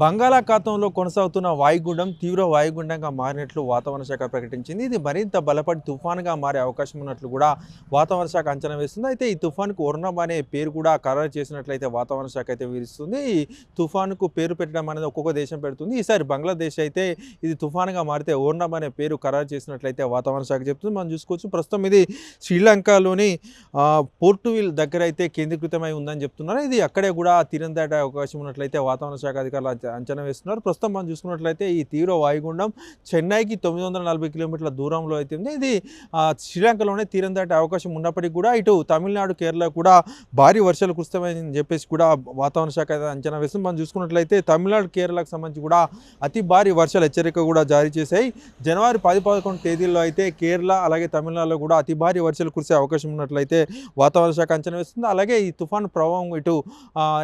బంగాళాఖాతంలో కొనసాగుతున్న వాయుగుండం తీవ్ర వాయుగుండంగా మారినట్లు వాతావరణ శాఖ ప్రకటించింది. ఇది మరింత బలపడి తుఫాన్గా మారే అవకాశం ఉన్నట్లు కూడా వాతావరణ శాఖ అంచనా వేస్తుంది. అయితే ఈ తుఫాన్కు వర్ణం అనే పేరు కూడా ఖరారు చేసినట్లయితే వాతావరణ శాఖ అయితే విధిస్తుంది ఈ తుఫాన్కు పేరు పెట్టడం అనేది ఒక్కొక్క దేశం పెడుతుంది. ఈసారి బంగ్లాదేశ్ అయితే ఇది తుఫాన్గా మారితే ఓర్ణం అనే పేరు ఖరారు చేసినట్లయితే వాతావరణ శాఖ చెప్తుంది. మనం చూసుకోవచ్చు. ప్రస్తుతం ఇది శ్రీలంకలోని పోర్టువీల్ పోర్టువిల్ దగ్గర అయితే కేంద్రీకృతమై ఉందని చెప్తున్నారు. ఇది అక్కడే కూడా తీరం దాటే అవకాశం ఉన్నట్లయితే వాతావరణ శాఖ అధికారులు అంచనా వేస్తున్నారు. ప్రస్తుతం మనం చూసుకున్నట్లయితే ఈ తీవ్ర వాయుగుండం చెన్నైకి తొమ్మిది వందల నలభై కిలోమీటర్ల దూరంలో అయితే ఉంది. ఇది శ్రీలంకలోనే తీరం దాటే అవకాశం ఉన్నప్పటికీ కూడా ఇటు తమిళనాడు కేరళ కూడా భారీ వర్షాలు కురుస్తామని చెప్పేసి కూడా వాతావరణ శాఖ అంచనా వేస్తుంది. మనం చూసుకున్నట్లయితే తమిళనాడు కేరళకు సంబంధించి కూడా అతి భారీ వర్షాలు హెచ్చరిక కూడా జారీ చేశాయి. జనవరి పది పదకొండు తేదీల్లో అయితే కేరళ అలాగే తమిళనాడులో కూడా అతి భారీ వర్షాలు కురిసే అవకాశం ఉన్నట్లయితే వాతావరణ శాఖ అంచనా వేస్తుంది. అలాగే ఈ తుఫాను ప్రభావం ఇటు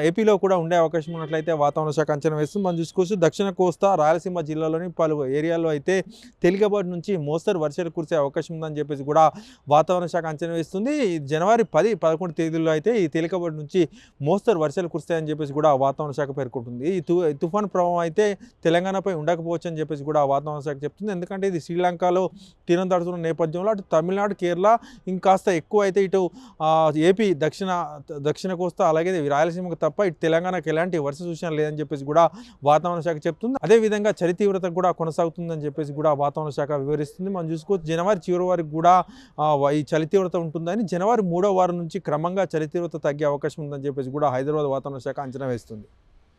ఏపీలో కూడా ఉండే అవకాశం ఉన్నట్లయితే వాతావరణ శాఖ అంచనా వేస్తుంది. మనం చూసుకోవచ్చు దక్షిణ కోస్తా రాయలసీమ జిల్లాలోని పలు ఏరియాల్లో అయితే తేలికపాటి నుంచి మోస్తరు వర్షాలు కురిసే అవకాశం ఉందని చెప్పేసి కూడా వాతావరణ శాఖ అంచనా వేస్తుంది. జనవరి పది పదకొండు తేదీల్లో అయితే ఈ తేలికపాటి నుంచి మోస్తరు వర్షాలు కురుస్తాయని చెప్పేసి కూడా వాతావరణ శాఖ పేర్కొంటుంది. ఈ తు తుఫాను ప్రభావం అయితే తెలంగాణపై ఉండకపోవచ్చు అని చెప్పేసి కూడా వాతావరణ శాఖ చెప్తుంది. ఎందుకంటే ఇది శ్రీలంకలో తీరం దాటుతున్న నేపథ్యంలో అటు తమిళనాడు కేరళ ఇంకాస్త ఎక్కువ అయితే ఇటు ఏపీ దక్షిణ దక్షిణ కోస్తా అలాగే రాయలసీమకు తప్ప ఇటు తెలంగాణకు ఎలాంటి వర్ష సూచన లేదని చెప్పేసి కూడా వాతావరణ శాఖ చెప్తుంది. అదేవిధంగా చలి తీవ్రత కూడా కొనసాగుతుందని చెప్పేసి కూడా వాతావరణ శాఖ వివరిస్తుంది. మనం చూసుకోవచ్చు జనవరి చివరి వారికి కూడా ఈ చలి తీవ్రత ఉంటుందని జనవరి మూడో వారం నుంచి క్రమంగా చలి తీవ్రత తగ్గే అవకాశం ఉందని చెప్పేసి కూడా హైదరాబాద్ వాతావరణ శాఖ అంచనా వేస్తుంది.